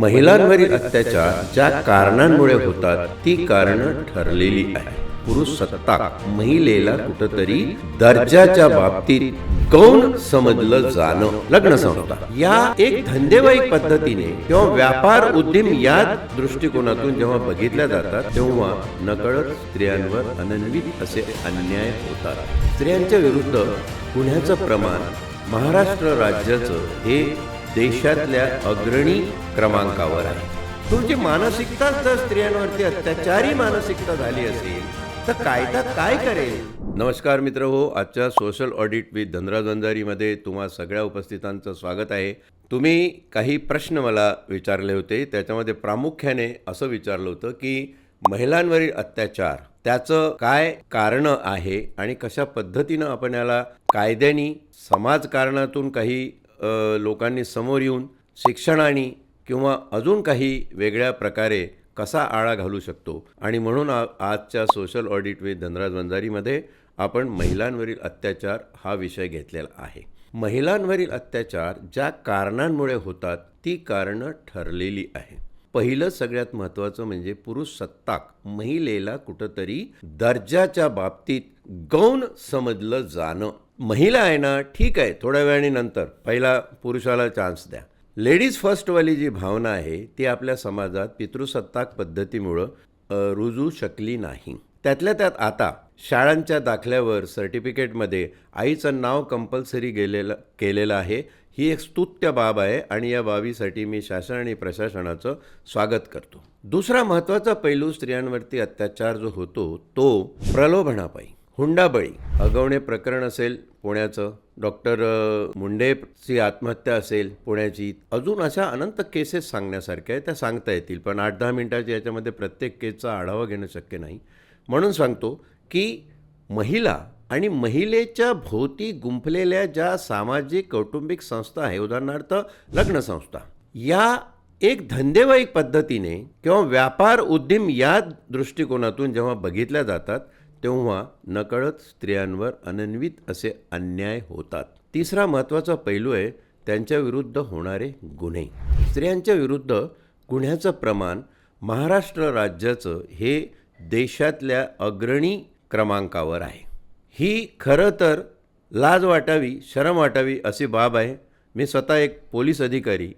महिलांवरील अत्याचार ज्या कारणांमुळे होतात ती कारणं ठरलेली आहे पुरुष सत्ताक महिलेला कुठंतरी दर्जाच्या बाबतीत गौण समजलं जाणं लग्न संस्था या एक धंदेवाईक पद्धतीने किंवा व्यापार उद्यम या दृष्टिकोनातून जेव्हा बघितल्या जातात तेव्हा नकळत स्त्रियांवर अनन्वित असे अन्याय होतात. स्त्रियांच्या विरुद्ध गुन्ह्याचं प्रमाण महाराष्ट्र राज्याचं हे देशातल्या अग्रणी क्रमांकावर आहे. तुमची मानसिकता जर स्त्रियांवरती अत्याचारी मानसिकता झाली असेल तर कायदा काय करेल? नमस्कार मित्र हो आजच्या सोशल ऑडिट विथ धनराज वंजारीमध्ये तुम्हा सगळ्या उपस्थितांचं स्वागत आहे. तुम्ही काही प्रश्न मला विचारले होते त्याच्यामध्ये प्रामुख्याने असं विचारलं होतं की महिलांवरील अत्याचार त्याचं काय कारण आहे आणि कशा पद्धतीनं आपण याला कायद्यानी समाजकारणातून काही लोकांनी समोर येऊन शिक्षणाने किंवा अजून काही वेगळ्या प्रकारे कसा आळा घालू शकतो? आणि म्हणून आजच्या सोशल ऑडिट विथ धनराज वंजारीमध्ये आपण महिलांवरील अत्याचार हा विषय घेतलेला आहे. महिलांवरील अत्याचार ज्या कारणांमुळे होतात ती कारणं ठरलेली आहे. पहिलं सगळ्यात महत्त्वाचं म्हणजे पुरुष सत्ताक महिलेला कुठंतरी दर्जाच्या बाबतीत गौण समजलं जाणं. महिला आहे ना ठीक आहे थोड्या वेळाने नंतर. पहिला पुरुषाला चान्स द्या. लेडीज फर्स्टवाली जी भावना आहे ती आपल्या समाजात पितृसत्ताक पद्धतीमुळं रुजू शकली नाही. त्यातल्या त्यात आता शाळांच्या दाखल्यावर सर्टिफिकेटमध्ये आईचं नाव कंपल्सरी गेलेलं केलेलं आहे ही एक स्तुत्य बाब आहे आणि या बाबीसाठी मी शासन आणि प्रशासनाचं स्वागत करतो. दुसरा महत्त्वाचा पैलू स्त्रियांवरती अत्याचार जो होतो तो प्रलोभनापायी. हुंडाबळी. अगवणे प्रकरण असेल पुण्याचं डॉक्टर मुंडेची आत्महत्या असेल पुण्याची अजून अशा अनंत केसेस सांगण्यासारख्या आहेत त्या सांगता येतील. पण आठ दहा मिनिटाच्या याच्यामध्ये प्रत्येक केसचा आढावा घेणं शक्य नाही. म्हणून सांगतो की महिला आणि महिलेच्या भोवती गुंफलेल्या ज्या सामाजिक कौटुंबिक संस्था आहे उदाहरणार्थ लग्न संस्था या एक धंदेवाईक पद्धतीने किंवा व्यापार उद्यम या दृष्टिकोनातून जेव्हा बघितल्या जातात तेव्हा नकळत स्त्रियांवर अनन्वित असे अन्याय होतात. तिसरा महत्त्वाचा पैलू आहे त्यांच्याविरुद्ध होणारे गुन्हे. स्त्रियांच्या विरुद्ध गुन्ह्याचं प्रमाण महाराष्ट्र राज्याचं हे देशातल्या अग्रणी क्रमांकावर आहे. ही खरं तर लाज वाटावी शरम वाटावी अशी बाब आहे. मी स्वतः एक पोलीस अधिकारी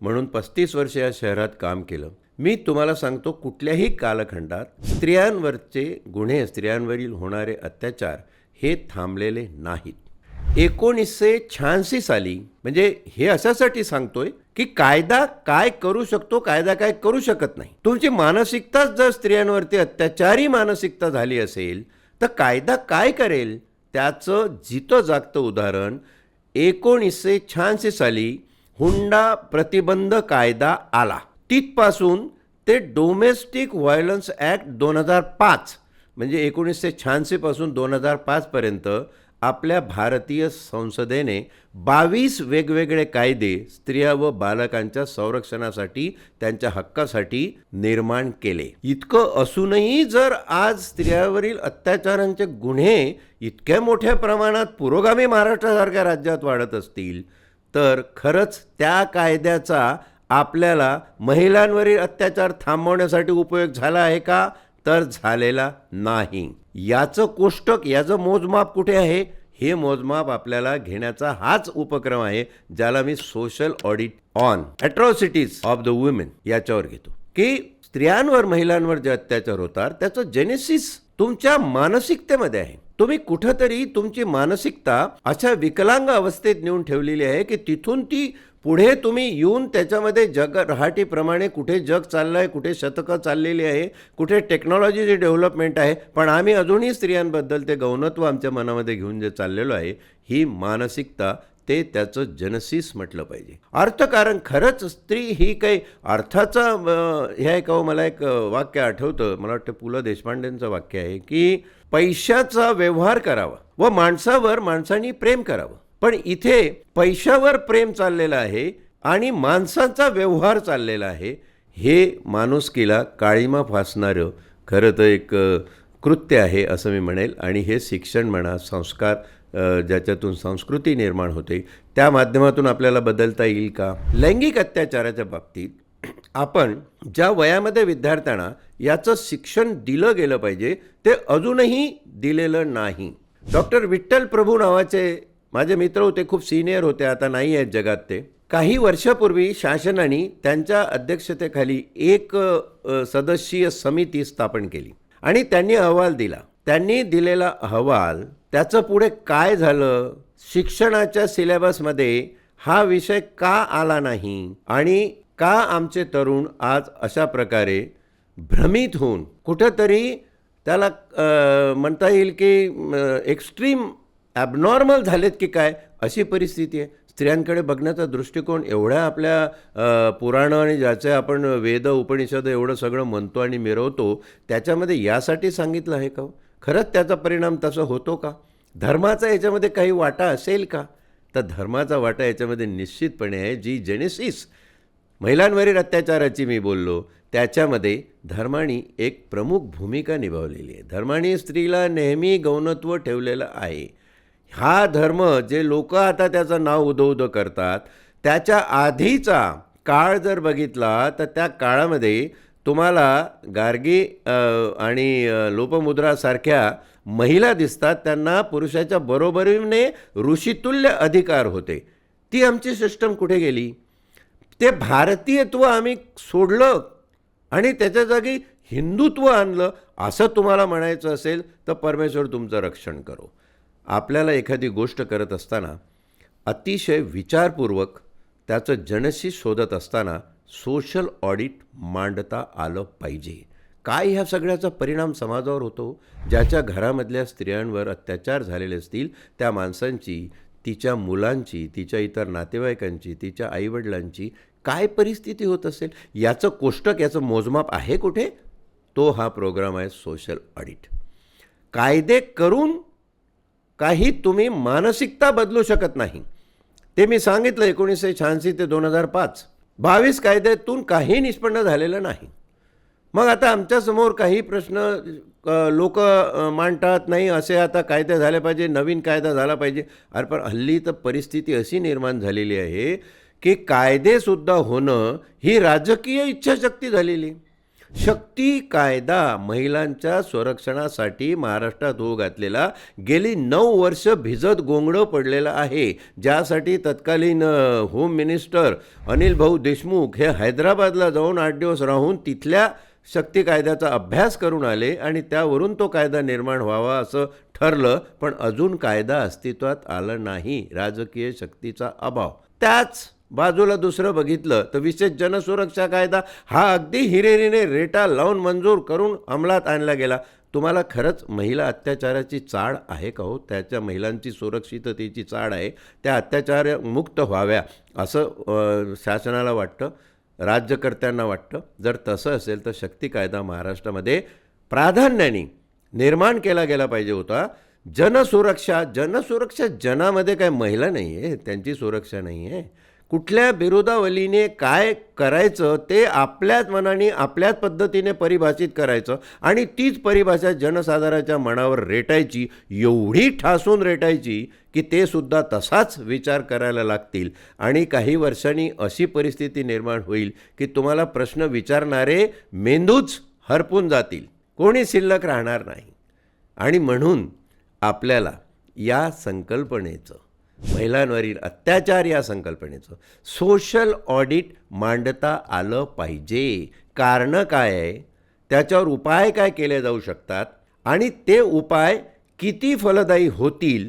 म्हणून पस्तीस वर्ष या शहरात काम केलं. मी तुम्हाला सांगतो कुठल्याही कालखंडात स्त्रियांवरचे गुन्हे स्त्रियांवरील होणारे अत्याचार हे थांबलेले नाहीत. एकोणीसशे शहाऐंशी साली म्हणजे हे अशासाठी सांगतोय की कायदा काय करू शकतो कायदा काय करू शकत नाही. तुमची मानसिकताच जर स्त्रियांवरती अत्याचारी मानसिकता झाली असेल तर कायदा काय करेल? त्याचं जितं जागतं उदाहरण एकोणीसशे शहाऐंशी साली हुंडा प्रतिबंध कायदा आला. तिथपासून ते डोमेस्टिक व्हायलन्स ॲक्ट दोन हजार पाच म्हणजे एकोणीसशे शहाऐंशीपासून दोन हजार पाचपर्यंत आपल्या भारतीय संसदेने बावीस वेगवेगळे कायदे स्त्रिया व बालकांच्या संरक्षणासाठी त्यांच्या हक्कासाठी निर्माण केले. इतकं असूनही जर आज स्त्रियावरील अत्याचारांचे गुन्हे इतक्या मोठ्या प्रमाणात पुरोगामी महाराष्ट्रासारख्या राज्यात वाढत असतील तर खरंच त्या कायद्याचा आपल्याला महिलांवरील अत्याचार थांबवण्यासाठी उपयोग झाला आहे का? तर झालेला नाही. याचं कोष्टक याचं मोजमाप कुठे आहे? हे मोजमाप आपल्याला घेण्याचा हाच उपक्रम आहे ज्याला मी social audit on atrocities of the women याच्यावर घेतो. की स्त्रियांवर महिलांवर जे अत्याचार होतात त्याचं जेनेसिस तुमच्या मानसिकतेमध्ये आहे. तुम्ही कुठंतरी तुमची मानसिकता अशा विकलांग अवस्थेत नेऊन ठेवलेली आहे की तिथून ती पुढे तुम्ही येऊन त्याच्यामध्ये जग रहाटीप्रमाणे कुठे जग चाललं आहे कुठे शतकं चाललेली आहे कुठे टेक्नॉलॉजीची डेव्हलपमेंट आहे पण आम्ही अजूनही स्त्रियांबद्दल ते गौणत्व आमच्या मनामध्ये घेऊन जे चाललेलो आहे ही मानसिकता ते त्याचं जनसीस म्हटलं पाहिजे. अर्थकारण खरंच स्त्री ही काही अर्थाचा ह्या हे आहे का हो? मला एक वाक्य आठवतं मला वाटतं पु ल देशपांडेंचं वाक्य आहे की पैशाचा व्यवहार करावा व माणसावर माणसांनी प्रेम करावं. पण इथे पैशावर प्रेम चाललेलं आहे आणि माणसांचा व्यवहार चाललेला आहे हे माणुसकीला काळीमा फासणारं खरं तर एक कृत्य आहे असं मी म्हणेल. आणि हे शिक्षण म्हणा संस्कार ज्याच्यातून संस्कृती निर्माण होते त्या माध्यमातून आपल्याला बदलता येईल का? लैंगिक अत्याचाराच्या बाबतीत आपण ज्या वयामध्ये विद्यार्थ्यांना याचं शिक्षण दिलं गेलं पाहिजे ते अजूनही दिलेलं नाही. डॉक्टर विठ्ठल प्रभू नावाचे माझे मित्र होते खूप सिनियर होते आता नाही आहेत जगात ते. काही वर्षापूर्वी शासनाने त्यांच्या अध्यक्षतेखाली एक सदस्यीय समिती स्थापन केली. आणि त्यांनी अहवाल दिला. त्यांनी दिलेला अहवाल त्याचं पुढे काय झालं? शिक्षणाच्या सिलेबसमध्ये हा विषय का आला नाही? आणि का आमचे तरुण आज अशा प्रकारे भ्रमित होऊन कुठंतरी त्याला म्हणता येईल की एक्स्ट्रीम ॲबनॉर्मल झालेत की काय अशी परिस्थिती आहे. स्त्रियांकडे बघण्याचा दृष्टिकोन एवढ्या आपल्या पुराण पुराणं आणि ज्याचे आपण वेद उपनिषद एवढं सगळं म्हणतो आणि मिरवतो त्याच्यामध्ये यासाठी सांगितलं आहे का हो? खरंच त्याचा परिणाम तसा होतो का? धर्माचा याच्यामध्ये काही वाटा असेल का? तर धर्माचा वाटा याच्यामध्ये निश्चितपणे आहे. जी जेनेसिस महिलांवरील अत्याचाराची मी बोललो त्याच्यामध्ये धर्माने एक प्रमुख भूमिका निभावलेली आहे. धर्माने स्त्रीला नेहमी गौणत्व ठेवलेलं आहे. हा धर्म जे लोक आता त्याचं नाव उदो करतात त्याच्या आधीचा काळ जर बघितला तर त्या काळामध्ये तुम्हाला गार्गी आणि लोपमुद्रासारख्या महिला दिसतात त्यांना पुरुषाच्या बरोबरीने ऋषितुल्य अधिकार होते. ती आमची सिस्टम कुठे गेली? ते भारतीयत्व आम्ही सोडलं आणि त्याच्या जागी हिंदुत्व आणलं असं तुम्हाला म्हणायचं असेल तर परमेश्वर तुमचं रक्षण करो. आपल्याला एखादी गोष्ट करत असताना अतिशय विचारपूर्वक त्याचं जनशी शोधत असताना सोशल ऑडिट मांडता आलं पाहिजे. काय ह्या सगळ्याचा परिणाम समाजावर होतो? ज्याच्या घरामधल्या स्त्रियांवर अत्याचार झालेले असतील त्या माणसांची तिच्या मुलांची तिच्या इतर नातेवाईकांची तिच्या आईवडिलांची काय परिस्थिती होत असेल? याचं कोष्टक याचं मोजमाप आहे कुठे? तो हा प्रोग्राम आहे सोशल ऑडिट कायदे करून काही तुम्ही मानसिकता बदलू शकत नाही. ते मी सांगितलं एकोणीसशे शहाऐंशी ते दोन हजार पाच. बावीस कायद्यातून काही निष्पन्न झालेलं नाही. मग आता आमच्यासमोर काही प्रश्न लोक मांडतात नाही असे आता कायदे झाले पाहिजे नवीन कायदा झाला पाहिजे. अरे पण हल्ली तर परिस्थिती अशी निर्माण झालेली आहे की कायदेसुद्धा होणं ही राजकीय इच्छाशक्ती झालेली. आहे. शक्ती कायदा महिलांच्या संरक्षणासाठी महाराष्ट्रात होऊ घातलेला. गेली नऊ वर्ष भिजत गोंगडं पडलेलं आहे. ज्यासाठी तत्कालीन होम मिनिस्टर अनिल भाऊ देशमुख हे हैदराबादला जाऊन आठ दिवस राहून तिथल्या शक्ती कायद्याचा अभ्यास करून आले आणि त्यावरून तो कायदा निर्माण व्हावा असं ठरलं पण अजून कायदा अस्तित्वात आला नाही. राजकीय शक्तीचा अभाव. त्याच बाजूला दुसरं बघितलं तर विशेष जनसुरक्षा कायदा हा अगदी हिरेरीने रेटा लावून मंजूर करून अंमलात आणला गेला. तुम्हाला खरंच महिला अत्याचाराची चाळ आहे का हो? त्याच्या महिलांची सुरक्षिततेची चाळ आहे. त्या अत्याचार मुक्त व्हाव्या असं शासनाला वाटतं राज्यकर्त्यांना वाटतं. जर तसं असेल तर शक्ती कायदा महाराष्ट्रामध्ये प्राधान्याने निर्माण केला गेला पाहिजे होता. जनसुरक्षा जनसुरक्षा जनामध्ये काय महिला नाही आहे त्यांची सुरक्षा नाही आहे कुठल्या बिरुदावलीने काय करायचं ते आपल्याच मनाने आपल्याच पद्धतीने परिभाषित करायचं आणि तीच परिभाषा जनसाधारणाच्या मनावर रेटायची एवढी ठासून रेटायची की ते सुद्धा तसाच विचार करायला लागतील. आणि काही वर्षांनी अशी परिस्थिती निर्माण होईल की तुम्हाला प्रश्न विचारणारे मेंदूच हरपून जातील. कोणी शिल्लक राहणार नाही. आणि म्हणून आपल्याला या संकल्पनेचं महिलांवरील अत्याचार या संकल्पनेचं. सोशल ऑडिट मांडता आलं पाहिजे. कारणं काय आहे? त्याच्यावर उपाय काय केले जाऊ शकतात? आणि ते उपाय किती फलदायी होतील?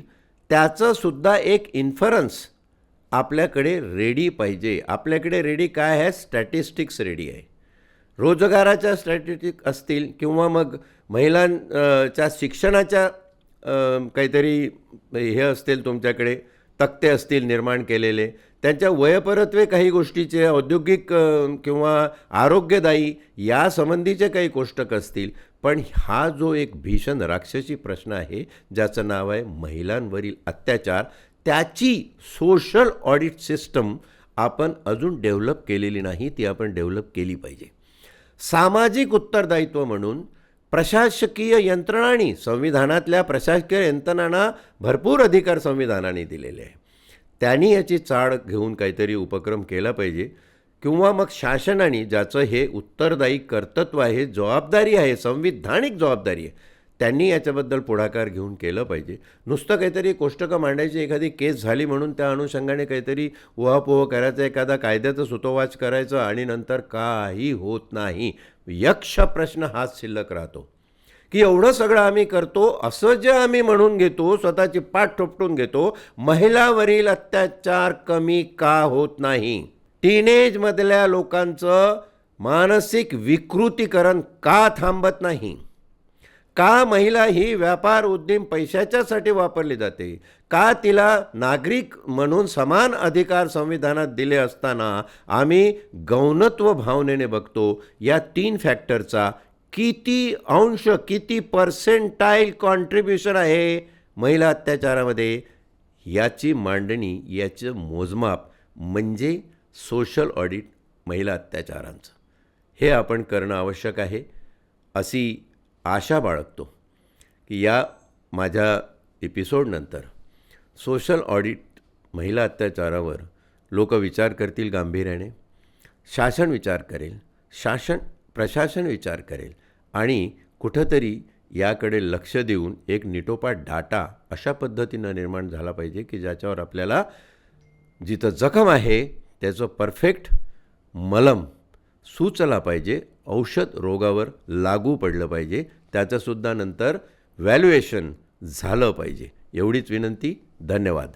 त्याचंसुद्धा एक इन्फरन्स आपल्याकडे रेडी पाहिजे. आपल्याकडे रेडी काय आहे? स्टॅटिस्टिक्स रेडी आहे. रोजगाराच्या स्टॅटिस्टिक असतील किंवा मग महिलांच्या शिक्षणाच्या काहीतरी हे असतील तुमच्याकडे. तक्ते असतील निर्माण केलेले. त्यांच्या वयपरत्वे काही गोष्टीचे औद्योगिक किंवा आरोग्यदायी यासंबंधीचे काही कोष्टक असतील. पण हा जो एक भीषण राक्षसी प्रश्न आहे ज्याचं नाव आहे महिलांवरील अत्याचार त्याची सोशल ऑडिट सिस्टम आपण अजून डेव्हलप केलेली नाही ती आपण डेव्हलप केली पाहिजे. सामाजिक उत्तरदायित्व म्हणून प्रशासकीय यंत्रणांनी संविधानातल्या प्रशासकीय यंत्रणांना भरपूर अधिकार संविधानाने दिलेले आहे त्यांनी याची चाळ घेऊन काहीतरी उपक्रम केला पाहिजे किंवा मग शासनाने ज्याचं हे उत्तरदायी कर्तृत्व आहे जबाबदारी आहे संविधानिक जबाबदारी आहे त्यांनी याच्याबद्दल पुढाकार घेऊन केलं पाहिजे. नुसतं काहीतरी कोष्टकं मांडायची एखादी केस झाली म्हणून त्या अनुषंगाने काहीतरी उहापोह करायचं एखादा कायद्याचं सुतोवाच करायचं आणि नंतर काही होत नाही. यक्ष प्रश्न हाच शिल्लक राहतो. की एवढं सगळं आम्ही करतो असं जे आम्ही म्हणून घेतो स्वतःची पाठ ठोपटून घेतो महिलावरील अत्याचार कमी का होत नाही? टीनेजमधल्या लोकांचं मानसिक विकृतीकरण का थांबत नाही? का महिला ही व्यापार उद्यम पैशाच्यासाठी वापरली जाते? का तिला नागरिक म्हणून समान अधिकार संविधानात दिले असताना आम्ही गौणत्व भावनेने बघतो? या तीन फॅक्टरचा किती अंश किती पर्सेंटाईल कॉन्ट्रीब्युशन आहे महिला अत्याचारामध्ये? याची मांडणी याचं मोजमाप म्हणजे सोशल ऑडिट महिला अत्याचारांचं. हे आपण करणं आवश्यक आहे. अशी आशा बाळगतो की या माझ्या एपिसोडनंतर सोशल ऑडिट महिला अत्याचारावर लोक विचार करतील गांभीर्याने शासन विचार करेल शासन प्रशासन विचार करेल आणि कुठंतरी याकडे लक्ष देऊन एक निटोपाट डाटा अशा पद्धतीनं निर्माण झाला पाहिजे की ज्याच्यावर आपल्याला जिथं जखम आहे त्याचं परफेक्ट मलम सुचला पाहिजे औषध रोगावर लागू पडलं पाहिजे त्याचंसुद्धा नंतर व्हॅल्युएशन झालं पाहिजे. एवढीच विनंती धन्यवाद.